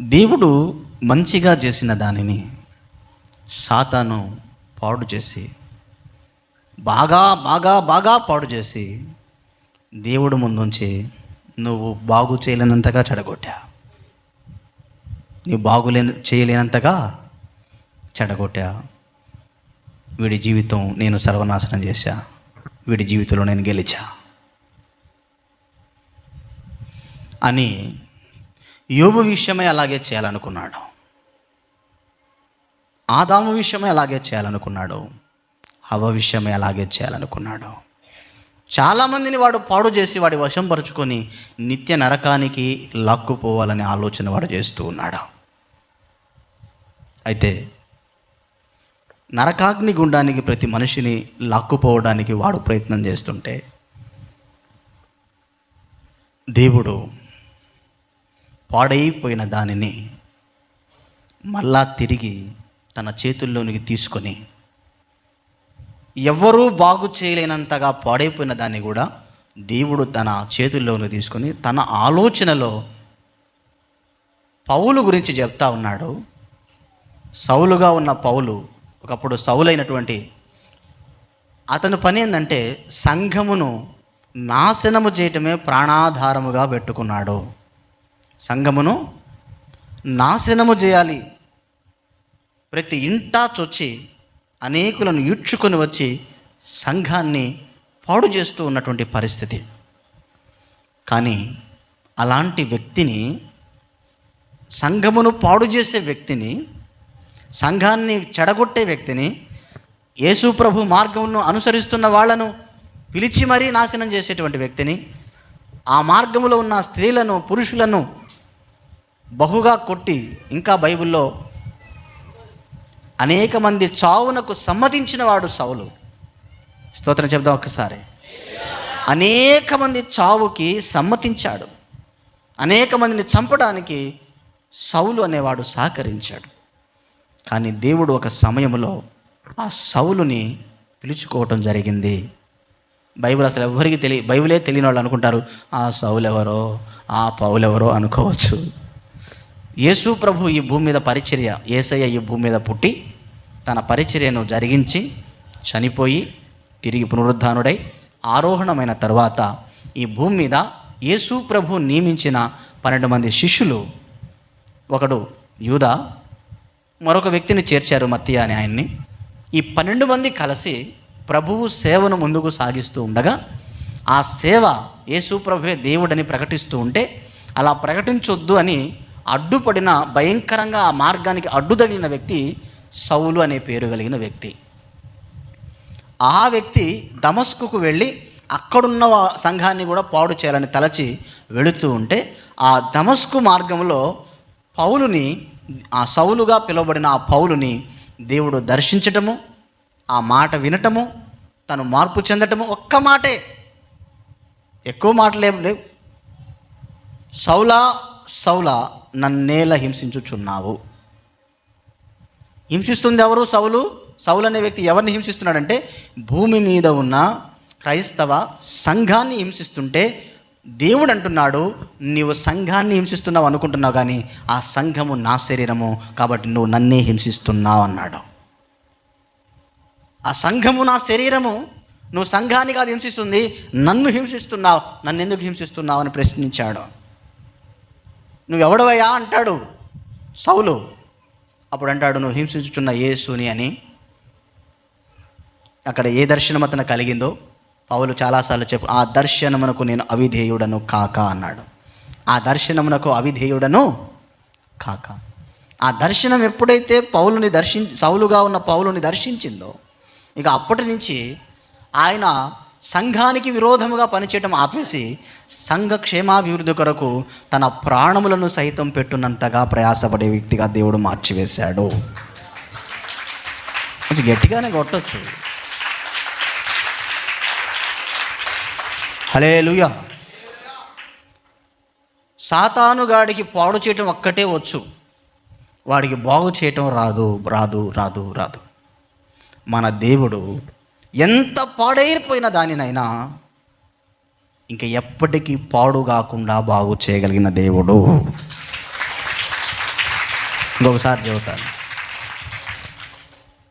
దేవుడు మంచిగా చేసిన దానిని సాతాను పాడు చేసి బాగా బాగా బాగా పాడు చేసి దేవుడు ముందుంచి నువ్వు బాగు చేయలేనంతగా చెడగొట్టా. నువ్వు బాగులేని చేయలేనంతగా చెడగొట్టా. వీడి జీవితం నేను సర్వనాశనం చేశా. వీడి జీవితంలో నేను గెలిచా. అని యోబు విషయమే అలాగే చేయాలనుకున్నాడు. ఆదాము విషయమే అలాగే చేయాలనుకున్నాడు. హవ విషయమే అలాగే చేయాలనుకున్నాడు. చాలామందిని వాడు పాడు చేసి వాడి వశం పరుచుకొని నిత్య నరకానికి లాక్కుపోవాలనే ఆలోచన వాడు చేస్తూ ఉన్నాడు. అయితే నరకాగ్ని గుండానికి ప్రతి మనిషిని లాక్కుపోవడానికి వాడు ప్రయత్నం చేస్తుంటే దేవుడు పాడైపోయిన దానిని మళ్ళా తిరిగి తన చేతుల్లోనికి తీసుకొని ఎవ్వరూ బాగు చేయలేనంతగా పాడైపోయిన దాన్ని కూడా దేవుడు తన చేతుల్లోని తీసుకొని తన ఆలోచనలో పౌలు గురించి చెప్తా ఉన్నాడు. సౌలుగా ఉన్న పౌలు ఒకప్పుడు సౌలైనటువంటి అతని పని ఏంటంటే సంఘమును నాశనము చేయటమే ప్రాణాధారముగా పెట్టుకున్నాడు. సంఘమును నాశనము చేయాలి. ప్రతి ఇంటా చొచ్చి అనేకులను ఈడ్చుకొని వచ్చి సంఘాన్ని పాడు చేస్తూ ఉన్నటువంటి పరిస్థితి. కానీ అలాంటి వ్యక్తిని సంఘమును పాడు చేసే వ్యక్తిని సంఘాన్ని చెడగొట్టే వ్యక్తిని యేసు ప్రభు మార్గమును అనుసరిస్తున్న వాళ్ళను పిలిచి మరీ నాశనం చేసేటువంటి వ్యక్తిని ఆ మార్గములో ఉన్న స్త్రీలను పురుషులను బహుగా కొట్టి ఇంకా బైబిల్లో అనేక మంది చావునకు సమ్మతించిన వాడు సౌలు. స్తోత్రం చెప్దాం ఒక్కసారి. అనేక మంది చావుకి సమ్మతించాడు. అనేక మందిని చంపడానికి సౌలు అనేవాడు సహకరించాడు. కానీ దేవుడు ఒక సమయంలో ఆ సౌలుని పిలుచుకోవటం జరిగింది. బైబిల్ అసలు ఎవరికి తెలియ బైబిలే తెలియని వాళ్ళు అనుకుంటారు ఆ సౌలు ఎవరో ఆ పౌలు ఎవరో అనుకోవచ్చు. యేసు ప్రభు ఈ భూమి మీద పరిచర్య ఏసయ్య ఈ భూమి మీద పుట్టి తన పరిచర్యను జరిగించి చనిపోయి తిరిగి పునరుద్ధానుడై ఆరోహణమైన తర్వాత ఈ భూమి మీద యేసు ప్రభు నియమించిన పన్నెండు మంది శిష్యులు ఒకడు యూద మరొక వ్యక్తిని చేర్చారు మత్తియ అని ఆయన్ని. ఈ పన్నెండు మంది కలిసి ప్రభువు సేవను ముందుకు సాగిస్తూ ఉండగా ఆ సేవ యేసు ప్రభువే దేవుడని ప్రకటిస్తూ ఉంటే అలా ప్రకటించొద్దు అని అడ్డుపడిన భయంకరంగా ఆ మార్గానికి అడ్డు తగిలిన వ్యక్తి సౌలు అనే పేరు కలిగిన వ్యక్తి. ఆ వ్యక్తి దమస్కుకు వెళ్ళి అక్కడున్న సంఘాన్ని కూడా పాడు చేయాలని తలచి వెళుతూ ఉంటే ఆ దమస్కు మార్గంలో పౌలుని ఆ సౌలుగా పిలువబడిన ఆ పౌలుని దేవుడు దర్శించటము ఆ మాట వినటము తను మార్పు చెందటము ఒక్క మాటే. ఎక్కువ మాటలేం లేవు. సౌలా సౌలా నన్నేల హింసించుచున్నావు. హింసిస్తుంది ఎవరు సౌలు? సౌలు అనే వ్యక్తి ఎవరిని హింసిస్తున్నాడంటే భూమి మీద ఉన్న క్రైస్తవ సంఘాన్ని హింసిస్తుంటే దేవుడు అంటున్నాడు నీవు సంఘాన్ని హింసిస్తున్నావు అనుకుంటున్నావు కానీ ఆ సంఘము నా శరీరము కాబట్టి నువ్వు నన్నే హింసిస్తున్నావు అన్నాడు. ఆ సంఘము నా శరీరము నువ్వు సంఘాన్ని కాదు హింసిస్తుంది నన్ను హింసిస్తున్నావు నన్ను ఎందుకు హింసిస్తున్నావు అని ప్రశ్నించాడు. నువ్వెవడవయ్యా అంటాడు సౌలు. అప్పుడు అంటాడు నువ్వు హింసించుచున్న యేసుని అని. అక్కడ ఏ దర్శనం అతను కలిగిందో పౌలు చాలాసార్లు చెప్పు ఆ దర్శనమునకు నేను అవిధేయుడను కాక అన్నాడు. ఆ దర్శనమునకు అవిధేయుడను కాక. ఆ దర్శనం ఎప్పుడైతే పౌలుని దర్శిం సౌలుగా ఉన్న పౌలుని దర్శించిందో ఇక అప్పటి నుంచి ఆయన సంఘానికి విరోధముగా పనిచేయటం ఆపేసి సంఘ క్షేమాభివృద్ధి కొరకు తన ప్రాణములను సైతం పెట్టున్నంతగా ప్రయాసపడే వ్యక్తిగా దేవుడు మార్చివేశాడు. కొంచెం గట్టిగానే కొట్టచ్చు. హలే సాతానుగాడికి పాడు చేయటం ఒక్కటే వచ్చు. వాడికి బాగు చేయటం రాదు రాదు రాదు రాదు. మన దేవుడు ఎంత పాడైపోయిన దానినైనా ఇంక ఎప్పటికీ పాడు కాకుండా బాగు చేయగలిగిన దేవుడు. ఇంకొకసారి చెబుతాను.